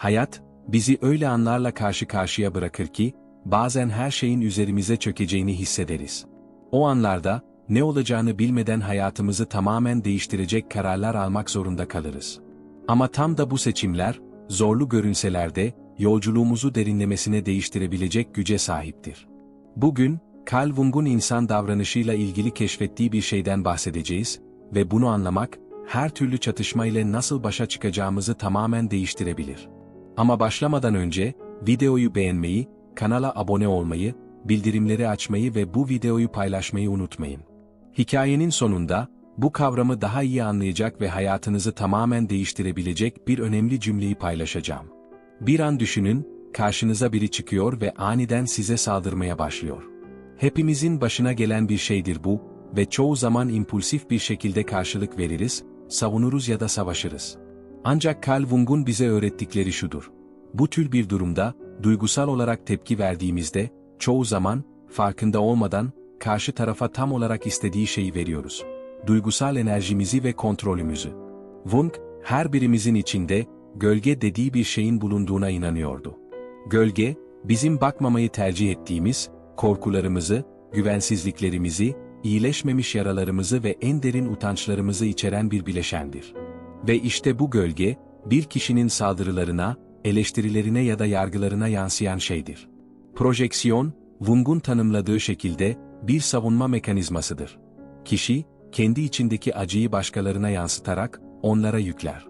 Hayat, bizi öyle anlarla karşı karşıya bırakır ki, bazen her şeyin üzerimize çökeceğini hissederiz. O anlarda, ne olacağını bilmeden hayatımızı tamamen değiştirecek kararlar almak zorunda kalırız. Ama tam da bu seçimler, zorlu görünseler de, yolculuğumuzu derinlemesine değiştirebilecek güce sahiptir. Bugün, Carl Jung'un insan davranışıyla ilgili keşfettiği bir şeyden bahsedeceğiz ve bunu anlamak, her türlü çatışma ile nasıl başa çıkacağımızı tamamen değiştirebilir. Ama başlamadan önce, videoyu beğenmeyi, kanala abone olmayı, bildirimleri açmayı ve bu videoyu paylaşmayı unutmayın. Hikayenin sonunda, bu kavramı daha iyi anlayacak ve hayatınızı tamamen değiştirebilecek bir önemli cümleyi paylaşacağım. Bir an düşünün, karşınıza biri çıkıyor ve aniden size saldırmaya başlıyor. Hepimizin başına gelen bir şeydir bu ve çoğu zaman impulsif bir şekilde karşılık veririz, savunuruz ya da savaşırız. Ancak Carl Jung'un bize öğrettikleri şudur. Bu tür bir durumda, duygusal olarak tepki verdiğimizde, çoğu zaman, farkında olmadan, karşı tarafa tam olarak istediği şeyi veriyoruz. Duygusal enerjimizi ve kontrolümüzü. Jung, her birimizin içinde, gölge dediği bir şeyin bulunduğuna inanıyordu. Gölge, bizim bakmamayı tercih ettiğimiz, korkularımızı, güvensizliklerimizi, iyileşmemiş yaralarımızı ve en derin utançlarımızı içeren bir bileşendir. Ve işte bu gölge, bir kişinin saldırılarına, eleştirilerine ya da yargılarına yansıyan şeydir. Projeksiyon, Jung'un tanımladığı şekilde, bir savunma mekanizmasıdır. Kişi, kendi içindeki acıyı başkalarına yansıtarak, onlara yükler.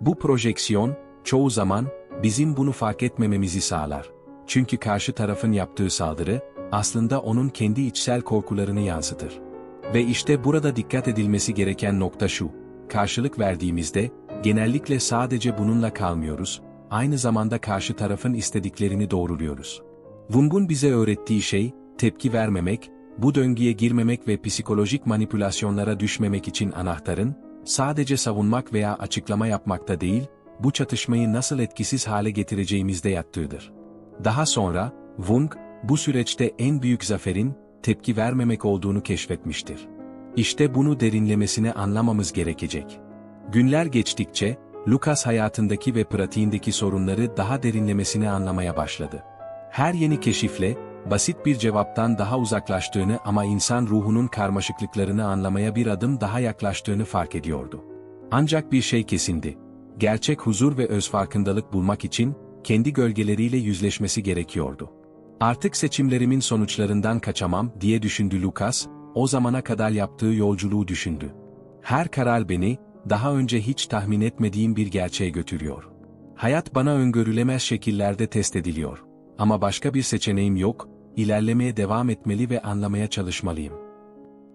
Bu projeksiyon, çoğu zaman, bizim bunu fark etmememizi sağlar. Çünkü karşı tarafın yaptığı saldırı, aslında onun kendi içsel korkularını yansıtır. Ve işte burada dikkat edilmesi gereken nokta şu, karşılık verdiğimizde, genellikle sadece bununla kalmıyoruz, aynı zamanda karşı tarafın istediklerini doğruluyoruz. Jung'un bize öğrettiği şey, tepki vermemek, bu döngüye girmemek ve psikolojik manipülasyonlara düşmemek için anahtarın, sadece savunmak veya açıklama yapmakta değil, bu çatışmayı nasıl etkisiz hale getireceğimizde yattığıdır. Daha sonra, Jung, bu süreçte en büyük zaferin, tepki vermemek olduğunu keşfetmiştir. İşte bunu derinlemesine anlamamız gerekecek. Günler geçtikçe, Lucas hayatındaki ve pratiğindeki sorunları daha derinlemesine anlamaya başladı. Her yeni keşifle, basit bir cevaptan daha uzaklaştığını ama insan ruhunun karmaşıklıklarını anlamaya bir adım daha yaklaştığını fark ediyordu. Ancak bir şey kesindi. Gerçek huzur ve özfarkındalık bulmak için, kendi gölgeleriyle yüzleşmesi gerekiyordu. Artık seçimlerimin sonuçlarından kaçamam diye düşündü Lucas, o zamana kadar yaptığı yolculuğu düşündü. Her karar beni, daha önce hiç tahmin etmediğim bir gerçeğe götürüyor. Hayat bana öngörülemez şekillerde test ediliyor. Ama başka bir seçeneğim yok, ilerlemeye devam etmeli ve anlamaya çalışmalıyım.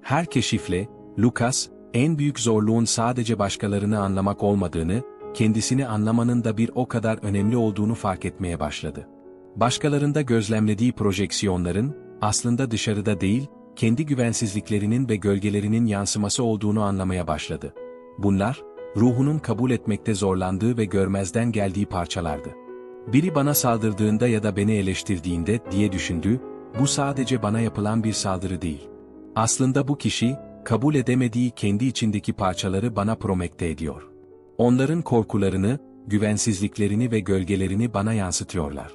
Her keşifle, Lucas, en büyük zorluğun sadece başkalarını anlamak olmadığını, kendisini anlamanın da bir o kadar önemli olduğunu fark etmeye başladı. Başkalarında gözlemlediği projeksiyonların, aslında dışarıda değil, kendi güvensizliklerinin ve gölgelerinin yansıması olduğunu anlamaya başladı. Bunlar, ruhunun kabul etmekte zorlandığı ve görmezden geldiği parçalardı. Biri bana saldırdığında ya da beni eleştirdiğinde diye düşündü, bu sadece bana yapılan bir saldırı değil. Aslında bu kişi, kabul edemediği kendi içindeki parçaları bana promekte ediyor. Onların korkularını, güvensizliklerini ve gölgelerini bana yansıtıyorlar.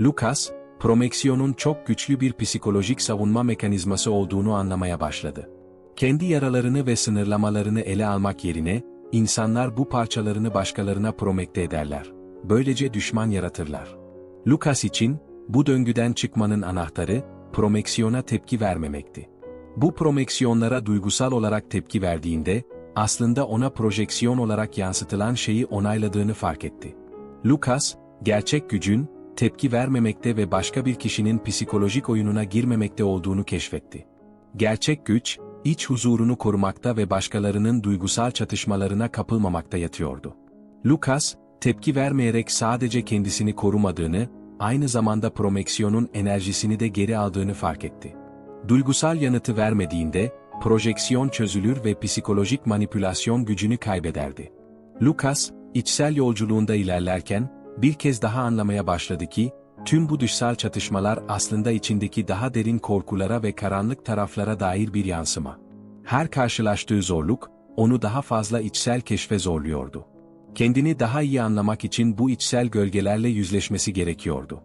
Lucas, promeksiyonun çok güçlü bir psikolojik savunma mekanizması olduğunu anlamaya başladı. Kendi yaralarını ve sınırlamalarını ele almak yerine, insanlar bu parçalarını başkalarına promekte ederler. Böylece düşman yaratırlar. Lucas için, bu döngüden çıkmanın anahtarı, promeksiyona tepki vermemekti. Bu promeksiyonlara duygusal olarak tepki verdiğinde, aslında ona projeksiyon olarak yansıtılan şeyi onayladığını fark etti. Lucas, gerçek gücün, tepki vermemekte ve başka bir kişinin psikolojik oyununa girmemekte olduğunu keşfetti. Gerçek güç, iç huzurunu korumakta ve başkalarının duygusal çatışmalarına kapılmamakta yatıyordu. Lucas, tepki vermeyerek sadece kendisini korumadığını, aynı zamanda promeksiyonun enerjisini de geri aldığını fark etti. Duygusal yanıtı vermediğinde, projeksiyon çözülür ve psikolojik manipülasyon gücünü kaybederdi. Lucas, içsel yolculuğunda ilerlerken, bir kez daha anlamaya başladı ki, tüm bu dışsal çatışmalar aslında içindeki daha derin korkulara ve karanlık taraflara dair bir yansıma. Her karşılaştığı zorluk, onu daha fazla içsel keşfe zorluyordu. Kendini daha iyi anlamak için bu içsel gölgelerle yüzleşmesi gerekiyordu.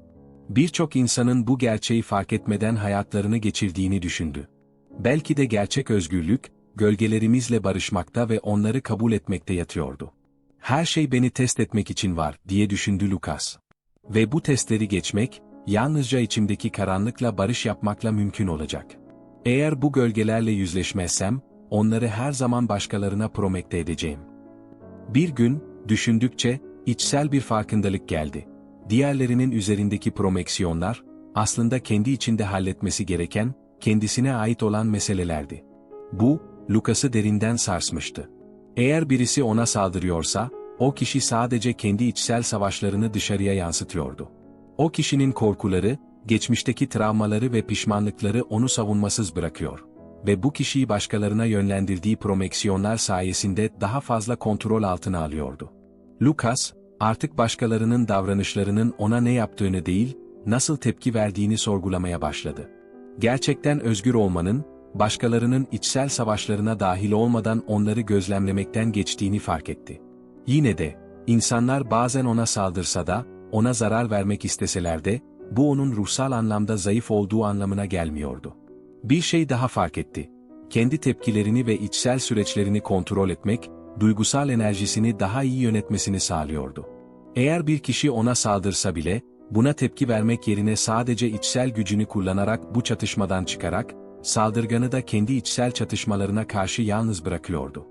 Birçok insanın bu gerçeği fark etmeden hayatlarını geçirdiğini düşündü. Belki de gerçek özgürlük, gölgelerimizle barışmakta ve onları kabul etmekte yatıyordu. Her şey beni test etmek için var, diye düşündü Lucas. Ve bu testleri geçmek, yalnızca içimdeki karanlıkla barış yapmakla mümkün olacak. Eğer bu gölgelerle yüzleşmezsem, onları her zaman başkalarına promekte edeceğim. Bir gün, düşündükçe, içsel bir farkındalık geldi. Diğerlerinin üzerindeki promeksiyonlar, aslında kendi içinde halletmesi gereken, kendisine ait olan meselelerdi. Bu, Lucas'ı derinden sarsmıştı. Eğer birisi ona saldırıyorsa, o kişi sadece kendi içsel savaşlarını dışarıya yansıtıyordu. O kişinin korkuları, geçmişteki travmaları ve pişmanlıkları onu savunmasız bırakıyor. Ve bu kişiyi başkalarına yönlendirdiği promeksiyonlar sayesinde daha fazla kontrol altına alıyordu. Lucas, artık başkalarının davranışlarının ona ne yaptığını değil, nasıl tepki verdiğini sorgulamaya başladı. Gerçekten özgür olmanın, başkalarının içsel savaşlarına dahil olmadan onları gözlemlemekten geçtiğini fark etti. Yine de, insanlar bazen ona saldırsa da, ona zarar vermek isteseler de, bu onun ruhsal anlamda zayıf olduğu anlamına gelmiyordu. Bir şey daha fark etti. Kendi tepkilerini ve içsel süreçlerini kontrol etmek, duygusal enerjisini daha iyi yönetmesini sağlıyordu. Eğer bir kişi ona saldırsa bile, buna tepki vermek yerine sadece içsel gücünü kullanarak bu çatışmadan çıkarak, saldırganı da kendi içsel çatışmalarına karşı yalnız bırakıyordu.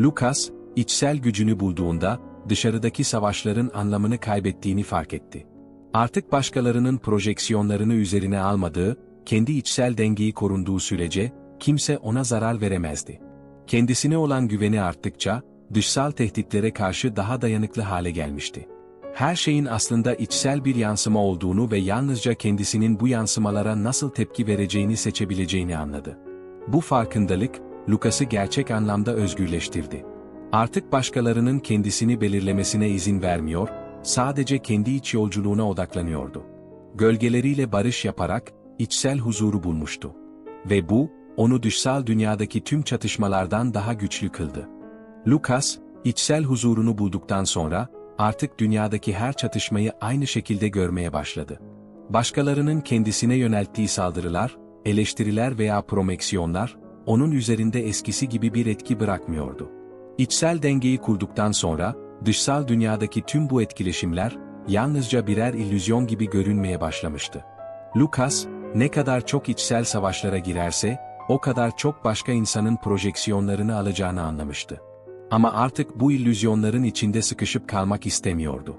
Lucas, içsel gücünü bulduğunda, dışarıdaki savaşların anlamını kaybettiğini fark etti. Artık başkalarının projeksiyonlarını üzerine almadığı, kendi içsel dengeyi korunduğu sürece, kimse ona zarar veremezdi. Kendisine olan güveni arttıkça, dışsal tehditlere karşı daha dayanıklı hale gelmişti. Her şeyin aslında içsel bir yansıma olduğunu ve yalnızca kendisinin bu yansımalara nasıl tepki vereceğini seçebileceğini anladı. Bu farkındalık, Lucas'ı gerçek anlamda özgürleştirdi. Artık başkalarının kendisini belirlemesine izin vermiyor, sadece kendi iç yolculuğuna odaklanıyordu. Gölgeleriyle barış yaparak, içsel huzuru bulmuştu. Ve bu, onu dışsal dünyadaki tüm çatışmalardan daha güçlü kıldı. Lucas, içsel huzurunu bulduktan sonra, artık dünyadaki her çatışmayı aynı şekilde görmeye başladı. Başkalarının kendisine yönelttiği saldırılar, eleştiriler veya promeksiyonlar, onun üzerinde eskisi gibi bir etki bırakmıyordu. İçsel dengeyi kurduktan sonra, dışsal dünyadaki tüm bu etkileşimler, yalnızca birer illüzyon gibi görünmeye başlamıştı. Lucas, ne kadar çok içsel savaşlara girerse, o kadar çok başka insanın projeksiyonlarını alacağını anlamıştı. Ama artık bu illüzyonların içinde sıkışıp kalmak istemiyordu.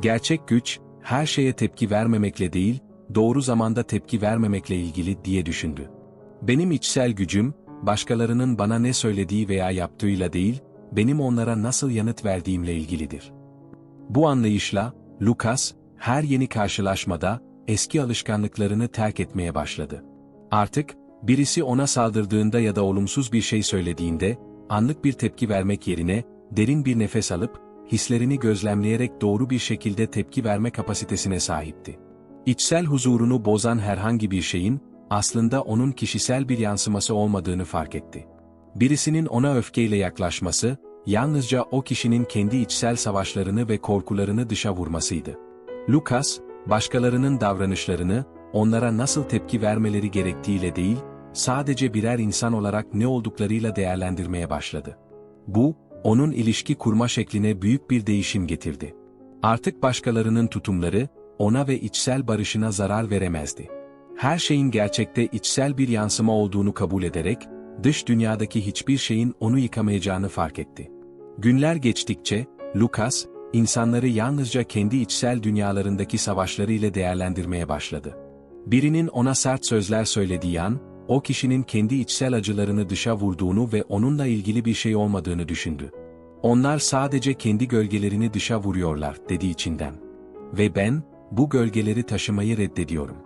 Gerçek güç, her şeye tepki vermemekle değil, doğru zamanda tepki vermemekle ilgili diye düşündü. Benim içsel gücüm, başkalarının bana ne söylediği veya yaptığıyla değil, benim onlara nasıl yanıt verdiğimle ilgilidir. Bu anlayışla, Lucas, her yeni karşılaşmada, eski alışkanlıklarını terk etmeye başladı. Artık, birisi ona saldırdığında ya da olumsuz bir şey söylediğinde, anlık bir tepki vermek yerine, derin bir nefes alıp, hislerini gözlemleyerek doğru bir şekilde tepki verme kapasitesine sahipti. İçsel huzurunu bozan herhangi bir şeyin, aslında onun kişisel bir yansıması olmadığını fark etti. Birisinin ona öfkeyle yaklaşması, yalnızca o kişinin kendi içsel savaşlarını ve korkularını dışa vurmasıydı. Lucas, başkalarının davranışlarını, onlara nasıl tepki vermeleri gerektiğiyle değil, sadece birer insan olarak ne olduklarıyla değerlendirmeye başladı. Bu, onun ilişki kurma şekline büyük bir değişim getirdi. Artık başkalarının tutumları, ona ve içsel barışına zarar veremezdi. Her şeyin gerçekte içsel bir yansıma olduğunu kabul ederek, dış dünyadaki hiçbir şeyin onu yıkamayacağını fark etti. Günler geçtikçe, Lucas, insanları yalnızca kendi içsel dünyalarındaki savaşları ile değerlendirmeye başladı. Birinin ona sert sözler söylediği an, o kişinin kendi içsel acılarını dışa vurduğunu ve onunla ilgili bir şey olmadığını düşündü. Onlar sadece kendi gölgelerini dışa vuruyorlar, dedi içinden. Ve ben, bu gölgeleri taşımayı reddediyorum.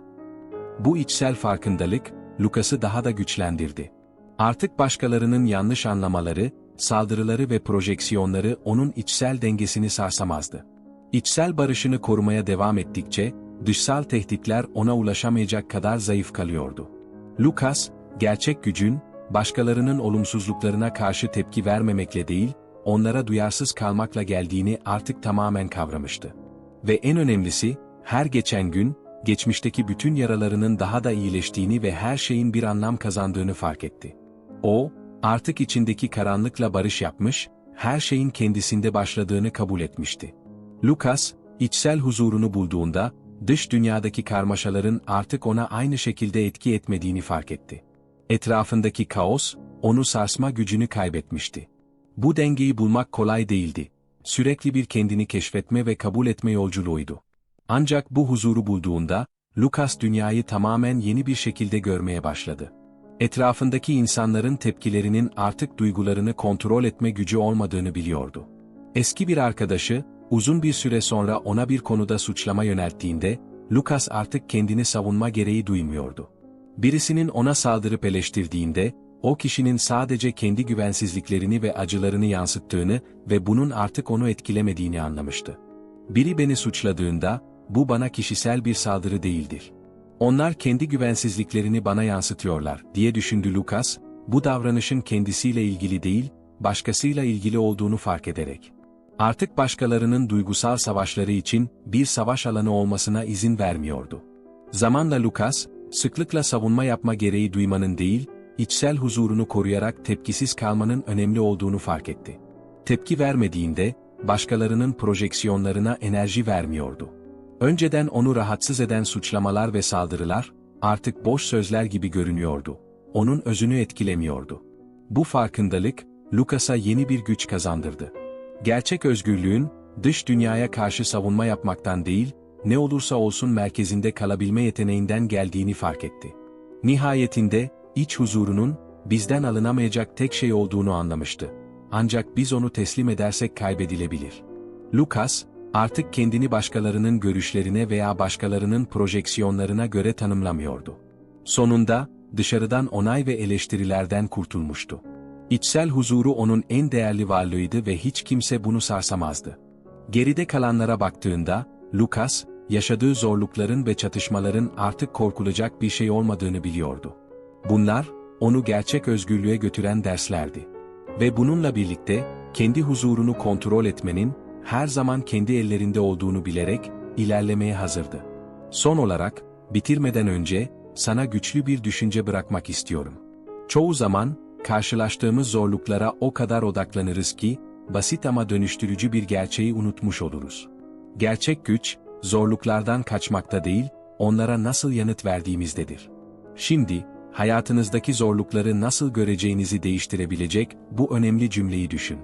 Bu içsel farkındalık, Lucas'ı daha da güçlendirdi. Artık başkalarının yanlış anlamaları, saldırıları ve projeksiyonları onun içsel dengesini sarsamazdı. İçsel barışını korumaya devam ettikçe, dışsal tehditler ona ulaşamayacak kadar zayıf kalıyordu. Lucas, gerçek gücün, başkalarının olumsuzluklarına karşı tepki vermemekle değil, onlara duyarsız kalmakla geldiğini artık tamamen kavramıştı. Ve en önemlisi, her geçen gün, geçmişteki bütün yaralarının daha da iyileştiğini ve her şeyin bir anlam kazandığını fark etti. O, artık içindeki karanlıkla barış yapmış, her şeyin kendisinde başladığını kabul etmişti. Lucas, içsel huzurunu bulduğunda, dış dünyadaki karmaşaların artık ona aynı şekilde etki etmediğini fark etti. Etrafındaki kaos, onu sarsma gücünü kaybetmişti. Bu dengeyi bulmak kolay değildi. Sürekli bir kendini keşfetme ve kabul etme yolculuğuydu. Ancak bu huzuru bulduğunda, Lucas dünyayı tamamen yeni bir şekilde görmeye başladı. Etrafındaki insanların tepkilerinin artık duygularını kontrol etme gücü olmadığını biliyordu. Eski bir arkadaşı, uzun bir süre sonra ona bir konuda suçlama yönelttiğinde, Lucas artık kendini savunma gereği duymuyordu. Birisinin ona saldırıp eleştirdiğinde, o kişinin sadece kendi güvensizliklerini ve acılarını yansıttığını ve bunun artık onu etkilemediğini anlamıştı. Biri beni suçladığında, bu bana kişisel bir saldırı değildir. Onlar kendi güvensizliklerini bana yansıtıyorlar, diye düşündü Lucas, bu davranışın kendisiyle ilgili değil, başkasıyla ilgili olduğunu fark ederek. Artık başkalarının duygusal savaşları için bir savaş alanı olmasına izin vermiyordu. Zamanla Lucas, sıklıkla savunma yapma gereği duymanın değil, içsel huzurunu koruyarak tepkisiz kalmanın önemli olduğunu fark etti. Tepki vermediğinde, başkalarının projeksiyonlarına enerji vermiyordu. Önceden onu rahatsız eden suçlamalar ve saldırılar, artık boş sözler gibi görünüyordu. Onun özünü etkilemiyordu. Bu farkındalık, Lucas'a yeni bir güç kazandırdı. Gerçek özgürlüğün, dış dünyaya karşı savunma yapmaktan değil, ne olursa olsun merkezinde kalabilme yeteneğinden geldiğini fark etti. Nihayetinde, iç huzurunun, bizden alınamayacak tek şey olduğunu anlamıştı. Ancak biz onu teslim edersek kaybedilebilir. Lucas, artık kendini başkalarının görüşlerine veya başkalarının projeksiyonlarına göre tanımlamıyordu. Sonunda, dışarıdan onay ve eleştirilerden kurtulmuştu. İçsel huzuru onun en değerli varlığıydı ve hiç kimse bunu sarsamazdı. Geride kalanlara baktığında, Lucas, yaşadığı zorlukların ve çatışmaların artık korkulacak bir şey olmadığını biliyordu. Bunlar, onu gerçek özgürlüğe götüren derslerdi. Ve bununla birlikte, kendi huzurunu kontrol etmenin, her zaman kendi ellerinde olduğunu bilerek, ilerlemeye hazırdı. Son olarak, bitirmeden önce, sana güçlü bir düşünce bırakmak istiyorum. Çoğu zaman, karşılaştığımız zorluklara o kadar odaklanırız ki, basit ama dönüştürücü bir gerçeği unutmuş oluruz. Gerçek güç, zorluklardan kaçmakta değil, onlara nasıl yanıt verdiğimizdedir. Şimdi, hayatınızdaki zorlukları nasıl göreceğinizi değiştirebilecek bu önemli cümleyi düşün.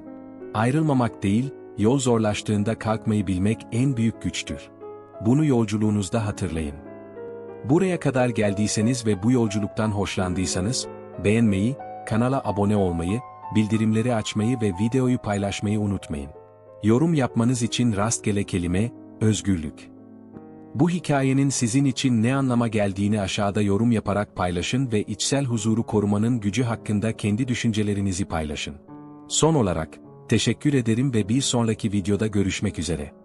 Ayrılmamak değil, yol zorlaştığında kalkmayı bilmek en büyük güçtür. Bunu yolculuğunuzda hatırlayın. Buraya kadar geldiyseniz ve bu yolculuktan hoşlandıysanız, beğenmeyi, kanala abone olmayı, bildirimleri açmayı ve videoyu paylaşmayı unutmayın. Yorum yapmanız için rastgele kelime, özgürlük. Bu hikayenin sizin için ne anlama geldiğini aşağıda yorum yaparak paylaşın ve içsel huzuru korumanın gücü hakkında kendi düşüncelerinizi paylaşın. Son olarak, teşekkür ederim ve bir sonraki videoda görüşmek üzere.